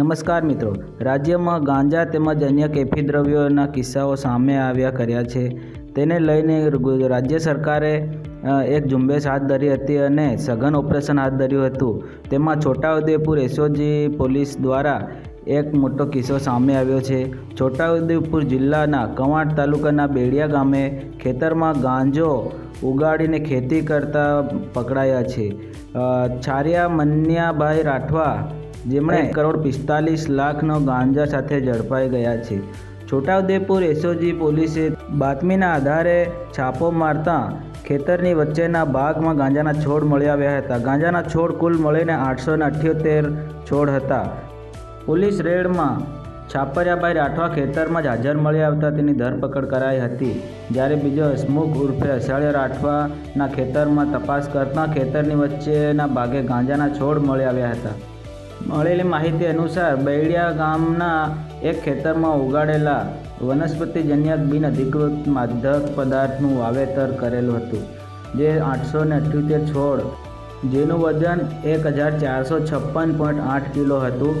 નમસ્કાર મિત્રો. રાજ્યમાં ગાંજા તેમજ અન્ય કેફી દ્રવ્યોના કિસ્સાઓ સામે આવ્યા કર્યા છે. તેને લઈને રાજ્ય સરકારે એક ઝુંબેશ હાથ ધરી હતી અને સઘન ઓપરેશન હાથ ધર્યું હતું. તેમાં છોટાઉદેપુર એસઓજી પોલીસ દ્વારા એક મોટો કિસ્સો સામે આવ્યો છે. છોટાઉદેપુર જિલ્લાના કવાંટ તાલુકાના બેડિયા ગામે ખેતરમાં ગાંજો ઉગાડીને ખેતી કરતા પકડાયા છે. છારિયા મન્યાભાઈ રાઠવા જેમણે એક કરોડ પિસ્તાલીસ લાખનો ગાંજા સાથે ઝડપાઈ ગયા છે. છોટાઉદેપુર એસઓજી પોલીસે બાતમીના આધારે છાપો મારતા ખેતરની વચ્ચેના ભાગમાં ગાંજાના છોડ મળી આવ્યા હતા. ગાંજાના છોડ કુલ મળીને આઠસો અઠ્યોતેર છોડ હતા. પોલીસ રેડમાં છાપરિયાભાઈ રાઠવા ખેતરમાં જ હાજર મળી આવતા તેની ધરપકડ કરાઈ હતી. જ્યારે બીજો હસમુખ ઉર્ફે અષાઢિયા રાઠવાના ખેતરમાં તપાસ કરતા ખેતરની વચ્ચેના ભાગે ગાંજાના છોડ મળી આવ્યા હતા. મળેલી માહિતી અનુસાર બૈડિયા ગામના એક ખેતરમાં ઉગાડેલા વનસ્પતિજન્ય બિન અધિકૃત માદક પદાર્થનું વાવેતર કરેલું હતું, જે આઠસો ને અઠ્યોતેર છોડ, જેનું વજન એક હજાર ચારસો છપ્પન પોઈન્ટ આઠ કિલો હતું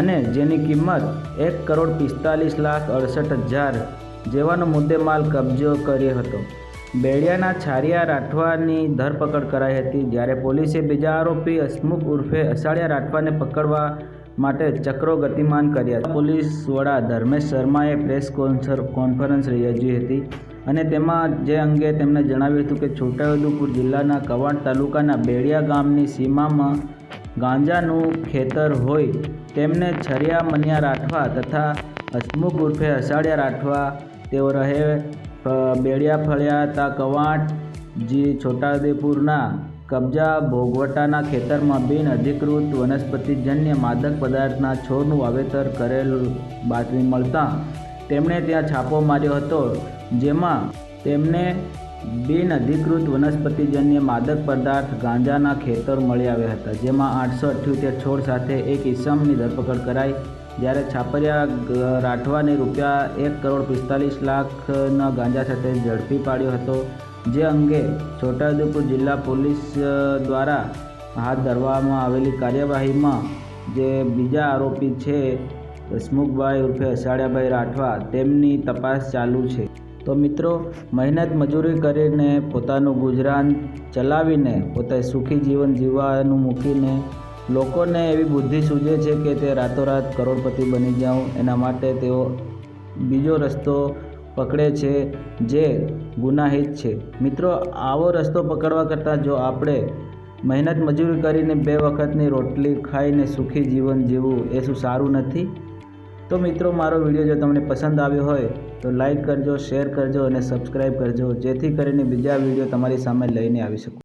અને જેની કિંમત એક કરોડ પિસ્તાલીસ લાખ અડસઠ હજાર જેવાનો મુદ્દેમાલ કબજો કર્યો હતો. બેડિયાના છારિયા રાઠવાની ધરપકડ કરાઈ હતી, જ્યારે પોલીસે બીજા આરોપી હસમુખ ઉર્ફે અસાડિયા રાઠવાને પકડવા માટે ચક્રો ગતિમાન કર્યા પોલીસ વડા ધર્મેશ શર્માએ પ્રેસ કોન્ફરન્સ યોજી હતી અને તેમાં જે અંગે તેમણે જણાવ્યું હતું કે છોટાઉદેપુર જિલ્લાના કવાંટ તાલુકાના બેડિયા ગામની સીમામાં ગાંજાનું ખેતર હોય તેમને છરિયા મનિયા રાઠવા તથા હસમુખ ઉર્ફે અસાડિયા રાઠવા તેઓ રહે બેડિયા ફળિયા તા કવાંટ, જે છોટાઉદેપુરના કબજા ભોગવટાના ખેતરમાં બિન અધિકૃત વનસ્પતિજન્ય માદક પદાર્થના છોડનું વાવેતર કરેલ બાતમી મળતા તેમણે ત્યાં છાપો માર્યો હતો, જેમાં તેમને બિન અધિકૃત વનસ્પતિજન્ય માદક પદાર્થ ગાંજાના ખેતર મળી આવ્યા હતા, જેમાં આઠસો અઠ્યોતેર છોડ સાથે એક ઈસમની ધરપકડ કરાઈ જ્યારે છાપરિયા રાઠવાને રૂપિયા એક કરોડ પિસ્તાલીસ લાખના ગાંજા સાથે ઝડપી પાડ્યો હતો, જે અંગે છોટાઉદેપુર જિલ્લા પોલીસ દ્વારા હાથ ધરવામાં આવેલી કાર્યવાહીમાં જે બીજા આરોપી છે, હસમુખભાઈ ઉર્ફે અષાઢિયાભાઈ રાઠવા, તેમની તપાસ ચાલુ છે. તો મિત્રો, મહેનત મજૂરી કરીને પોતાનું ગુજરાન ચલાવીને પોતે સુખી જીવન જીવવાનું મૂકીને લોકોને એવી બુદ્ધિ સૂજે છે કે તે રાતોરાત કરોડપતિ બની જાઉં. એના માટે તેઓ બીજો રસ્તો પકડે છે જે ગુનાહિત છે. મિત્રો, આવો રસ્તો પકડવા કરતાં જો આપણે મહેનત મજૂરી કરીને બે વખતની રોટલી ખાઈને સુખી જીવન જીવવું એ શું સારું નથી? તો મિત્રો, મારો વીડિયો જો તમને પસંદ આવ્યો હોય તો લાઈક કરજો, શેર કરજો અને સબસ્ક્રાઈબ કરજો, જેથી કરીને બીજા વીડિયો તમારી સામે લઈને આવી શકું.